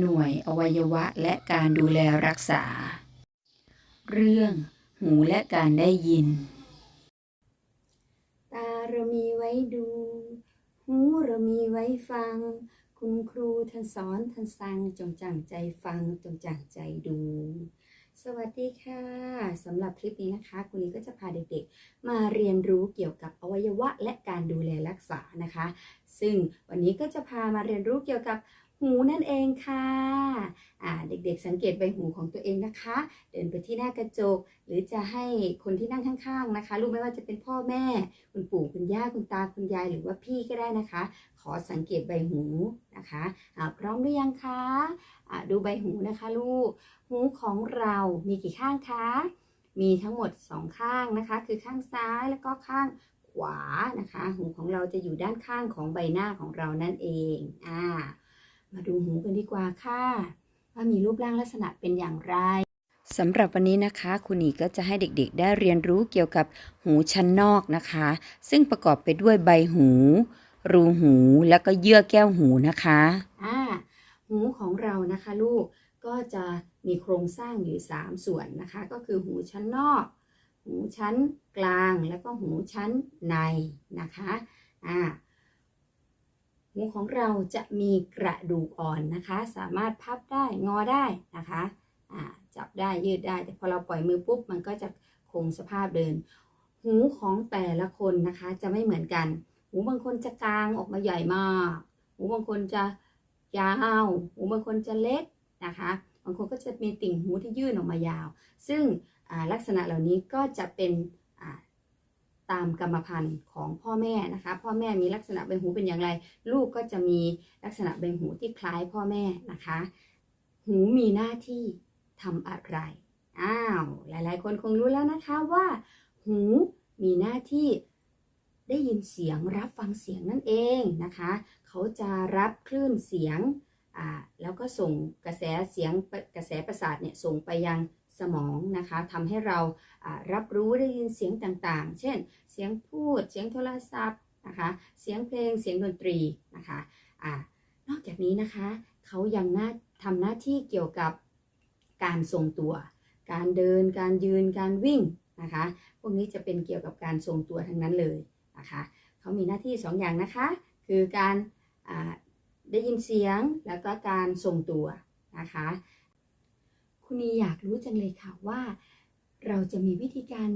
หน่วยอวัยวะและการดูแลรักษา เรื่องหูและการได้ยิน ตาเรามีไว้ดู หูเรามีไว้ฟัง คุณครูท่านสอนท่านสั่งจงจังใจฟังจงจังใจดู สวัสดีค่ะสำหรับคลิปนี้นะคะคุณนี้ก็จะพาเด็กๆ มาเรียนรู้เกี่ยวกับอวัยวะและการดูแลรักษานะคะ ซึ่งวันนี้ก็จะพามาเรียนรู้เกี่ยวกับ หูนั่นเองค่ะอ่าเด็กๆสังเกตใบหูของตัวเองนะคะ เดินไปที่หน้ากระจก หรือจะให้คนที่นั่งข้างๆนะคะ รู้ไหมว่าจะเป็นพ่อแม่ คุณปู่คุณย่าคุณตาคุณยายหรือว่าพี่ก็ได้นะคะ ขอสังเกตใบหูนะคะอ่าพร้อมหรือยังคะอ่าดูใบหูนะคะลูก หูของเรามีกี่ข้างคะ มีทั้งหมดสองข้างนะคะ คือข้างซ้ายแล้วก็ข้างขวานะคะ หูของเราจะอยู่ด้านข้างของใบหน้าของเรานั่นเอง อ่า มาดูหูกันดีกว่าค่ะว่ามีรูปร่างลักษณะเป็นอย่างไรสำหรับวันนี้นะคะคุณหนีก็จะให้เด็กๆ ได้เรียนรู้เกี่ยวกับหูชั้นนอกนะคะ ซึ่งประกอบไปด้วยใบหู รูหูแล้วก็เยื่อแก้วหูนะคะอ่าหูของเรานะคะลูกก็จะมีโครงสร้างอยู่ 3 ส่วนนะคะ ก็คือหูชั้นนอก หูชั้นกลางแล้วก็หูชั้นในนะคะอ่า หูของเราจะมีกระดูกอ่อนนะคะ สามารถพับได้งอได้นะคะจับได้ยืดได้ แต่พอเราปล่อยมือปุ๊บมันก็จะคงสภาพเดิน หูของแต่ละคนนะคะจะไม่เหมือนกัน หูบางคนจะกลางออกมาใหญ่มาก หูบางคนจะยาวหูบางคนจะเล็กนะคะบางคนก็จะมีติ่งหูที่ยื่นออกมายาว ซึ่งลักษณะเหล่านี้ก็จะเป็น ตามกรรมพันธุ์ของพ่อแม่นะคะ พ่อแม่มีลักษณะใบหูเป็นอย่างไร ลูกก็จะมีลักษณะใบหูที่คล้ายพ่อแม่นะคะ หูมีหน้าที่ทำอะไรอ้าวหลาย ๆ คนคงรู้แล้วนะคะว่า หูมีหน้าที่ได้ยินเสียงรับฟังเสียงนั่นเองนะคะ เขาจะรับคลื่นเสียงอ่าแล้วก็ส่งกระแสเสียงกระแสประสาทเนี่ยส่งไปยัง สมองนะคะทำให้เรารับรู้ได้ยินเสียงต่างๆ เช่น เสียงพูด เสียงโทรศัพท์นะคะ เสียงเพลง เสียงดนตรีนะคะอ่านอกจากนี้นะคะเขายังน่าทำหน้าที่เกี่ยวกับการทรงตัว การเดิน การยืน การวิ่งนะคะ พวกนี้จะเป็นเกี่ยวกับการทรงตัวทั้งนั้นเลยนะคะเขามีหน้าที่สองอย่างนะคะ คือการได้ยินเสียงแล้วก็การทรงตัวนะคะ นีอยากรู้จังเลยค่ะว่า เราจะมีวิธีการ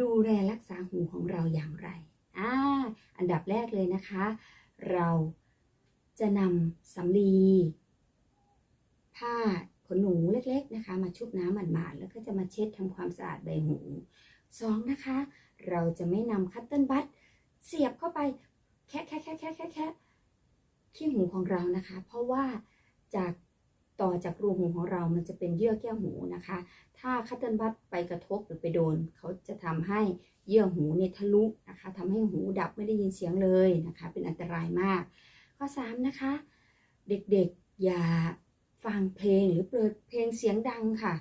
ดูแลรักษาหูของเราอย่างไรอ่าอันดับแรกเลยนะคะ เราจะนำสำลีผ้าขนหนูเล็กๆนะคะ มาชุบน้ำหมาดๆแล้วก็จะมาเช็ดทำความสะอาดใบหูสองนะคะ เราจะไม่นำคัตเติ้ลบัตเสียบเข้าไปแค่แค่แค่แค่แค่แค่ขี้หูของเรานะคะ เพราะว่าจาก ต่อจากรูหูของเรามันจะเป็นเยื่อแก้วหูนะคะ ถ้าคัตเติ้ลบัตไปกระทบหรือไปโดน เขาจะทำให้เยื่อหูเนี่ยทะลุนะคะทำให้หูดับไม่ได้ยินเสียงเลยนะคะ เป็นอันตรายมาก ข้อ 3 นะคะ เด็กๆอย่าฟังเพลงหรือเปิดเพลงเสียงดังค่ะ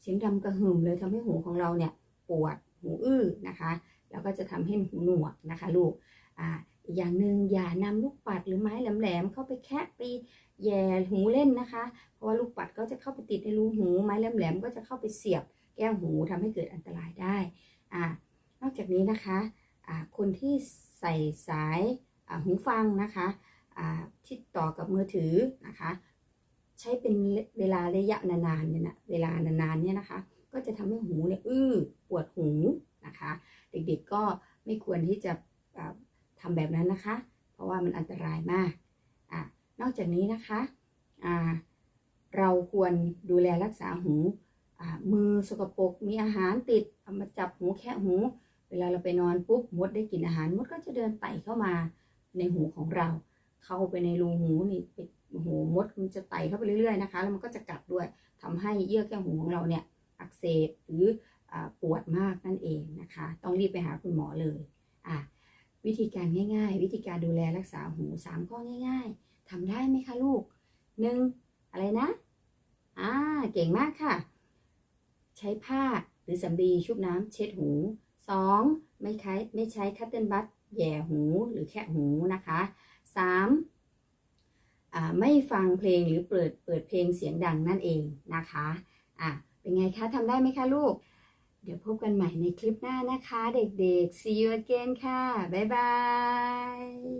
เสียงดังกระหึ่มเลยทำให้หูของเราเนี่ยปวดหูอื้อนะคะ แล้วก็จะทำให้หูหนวกนะคะลูก อีกอย่างหนึ่งอย่านำลูกปัดหรือไม้แหลมๆเข้าไปแคะไปแย่หูเล่นนะคะ เพราะว่าลูกปัดก็จะเข้าไปติดในรูหู ไม้แหลมๆก็จะเข้าไปเสียบแก้วหูทำให้เกิดอันตรายได้อ่านอกจากนี้นะคะอ่าคนที่ใส่สายหูฟังนะคะอ่าที่ต่อกับมือถือนะคะ ใช้เป็นเวลาระยะนานๆเนี่ยนะเวลานานๆเนี่ยนะคะ ก็จะทำให้หูเนี่ยอื้อปวดหูนะคะ เด็กๆก็ไม่ควรที่จะ อ่าทำแบบนั้นนะคะ เพราะว่ามันอันตรายมากอ่านอกจากนี้นะคะอ่าเราควรดูแลรักษาหูอ่ามือสกปรกมีอาหารติดเอามาจับหูแคะหู เวลาเราไปนอนปุ๊บมดได้กินอาหารมดก็จะเดินไต่เข้ามาในหูของเรา เข้าไปในรูหูนี่ไปหูมดมันจะไต่เข้าไปเรื่อยๆนะคะแล้วมันก็จะกัดด้วยทำให้เยื่อแก้วหูของเราเนี่ยอักเสบหรืออปวดมากนั่นเองนะคะ ต้องรีบไปหาคุณหมอเลยอะ วิธีการง่ายๆ วิธีการดูแลรักษาหูสามข้อง่าย ๆทำได้ไหมคะลูกหนึ่งอะไรนะอ่าเก่งมากค่ะ ใช้ผ้าหรือสำลีชุบน้ำเช็ดหูสองไม่ใช้ไม่ใช้คัตเติลบัตแย่หูหรือแคะหูนะคะสามอ่าไม่ฟังเพลงหรือเปิดเปิดเพลงเสียงดังนั่นเองนะคะอะเป็นไงคะทำได้ไหมคะลูก เดี๋ยวพบกันใหม่ในคลิปหน้านะคะ เด็กๆ see you again ค่ะ บ๊ายบาย